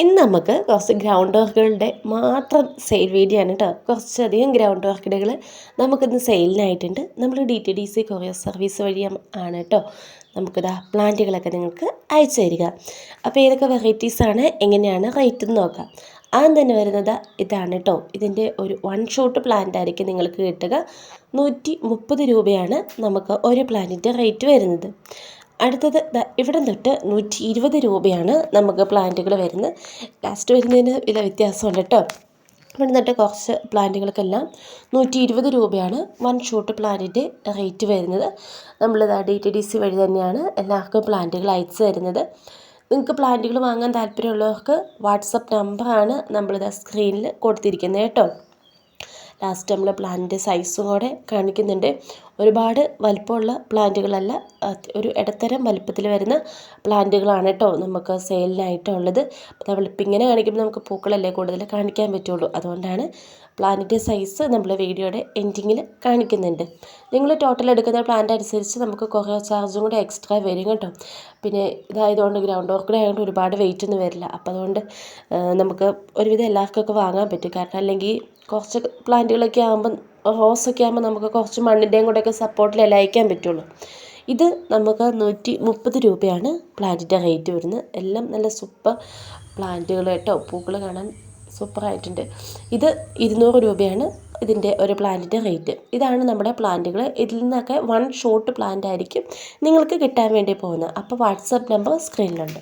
ഇന്ന് നമുക്ക് കുറച്ച് ഗ്രൗണ്ട് വർക്കുകളുടെ മാത്രം സെയിൽ വീഡിയോ ആണ് കേട്ടോ കുറച്ചധികം ഗ്രൗണ്ട് വർക്കുകൾ നമുക്കിന്ന് സെയിലിനായിട്ടുണ്ട് നമ്മൾ D T D C courier service വഴി ആണ് കേട്ടോ നമുക്കിതാ പ്ലാന്റുകളൊക്കെ നിങ്ങൾക്ക് അയച്ചു തരിക. അപ്പോൾ ഏതൊക്കെ വെറൈറ്റീസാണ് എങ്ങനെയാണ് റേറ്റ് എന്ന് നോക്കാം. ആദ്യം തന്നെ വരുന്നത് ഇതാണ് കേട്ടോ ഇതിന്റെ ഒരു വൺ ഷോട്ട് പ്ലാന്റ് ആയിരിക്കും നിങ്ങൾക്ക് കിട്ടുക. നൂറ്റി മുപ്പത് രൂപയാണ് നമുക്ക് ഒരു പ്ലാന്റിന്റെ റേറ്റ് വരുന്നത്. അടുത്തത് ഇവിടെ തൊട്ട് നൂറ്റി ഇരുപത് രൂപയാണ് നമുക്ക് പ്ലാന്റുകൾ വരുന്നത്. ലാസ്റ്റ് വരുന്നതിന് വില വ്യത്യാസമുണ്ട് കേട്ടോ ഇവിടെ നിന്നിട്ട് കുറച്ച് പ്ലാന്റുകൾക്കെല്ലാം നൂറ്റി ഇരുപത് രൂപയാണ് വൺ ഷോട്ട് പ്ലാന്റിന്റെ റേറ്റ് വരുന്നത്. നമ്മളിത് ഡി ടി ഡി സി വഴി തന്നെയാണ് എല്ലാവർക്കും പ്ലാന്റുകൾ അയച്ചു തരുന്നത്. നിങ്ങൾക്ക് പ്ലാന്റുകൾ വാങ്ങാൻ താല്പര്യമുള്ളവർക്ക് വാട്സപ്പ് നമ്പറാണ് നമ്മളിത് സ്ക്രീനിൽ കൊടുത്തിരിക്കുന്നത് കേട്ടോ. ലാസ്റ്റ് നമ്മൾ പ്ലാന്റിന്റെ സൈസും കൂടെ കാണിക്കുന്നുണ്ട്. ഒരുപാട് വലിപ്പമുള്ള പ്ലാന്റുകളല്ല ഒരു ഇടത്തരം വലിപ്പത്തിൽ വരുന്ന പ്ലാന്റുകളാണ് കേട്ടോ നമുക്ക് സെയിലിനായിട്ടുള്ളത്. നമ്മളിപ്പോൾ ഇങ്ങനെ കാണിക്കുമ്പോൾ നമുക്ക് പൂക്കളല്ലേ കൂടുതൽ കാണിക്കാൻ പറ്റുള്ളൂ. അതുകൊണ്ടാണ് പ്ലാന്റിന്റെ സൈസ് നമ്മൾ വീഡിയോയുടെ എൻഡിങ്ങിൽ കാണിക്കുന്നുണ്ട്. നിങ്ങൾ ടോട്ടൽ എടുക്കുന്ന പ്ലാന്റ് അനുസരിച്ച് നമുക്ക് കുറേ ചാർജും കൂടെ എക്സ്ട്രാ വരും കേട്ടോ. പിന്നെ ഇതായതുകൊണ്ട് ഗ്രൗണ്ട് വർക്കിടെ ആയതുകൊണ്ട് ഒരുപാട് വെയിറ്റ് ഒന്നും വരില്ല. അപ്പോൾ അതുകൊണ്ട് നമുക്ക് ഒരുവിധം എല്ലാവർക്കൊക്കെ വാങ്ങാൻ പറ്റും. കാരണം അല്ലെങ്കിൽ കുറച്ച് പ്ലാന്റുകളൊക്കെ ആകുമ്പം റോസൊക്കെ ആകുമ്പോൾ നമുക്ക് കുറച്ച് മണ്ണിന്റെയും കൂടെയൊക്കെ സപ്പോർട്ടിലല്ലേ അയക്കാൻ പറ്റുള്ളൂ. ഇത് നമുക്ക് നൂറ്റി മുപ്പത് രൂപയാണ് പ്ലാന്റിന്റെ റേറ്റ് വരുന്നത്. എല്ലാം നല്ല സൂപ്പർ പ്ലാന്റുകൾ കേട്ടോ പൂക്കൾ കാണാൻ സൂപ്പറായിട്ടുണ്ട്. ഇത് ഇരുന്നൂറ് രൂപയാണ് ഇതിന്റെ ഒരു പ്ലാന്റിന്റെ റേറ്റ് ഇതാണ് നമ്മുടെ പ്ലാന്റുകൾ ഇതിൽ നിന്നൊക്കെ വൺ ഷോർട്ട് പ്ലാന്റ് ആയിരിക്കും നിങ്ങൾക്ക് കിട്ടാൻ വേണ്ടി പോകുന്നത്. അപ്പോൾ വാട്സപ്പ് നമ്പർ സ്ക്രീനിലുണ്ട്.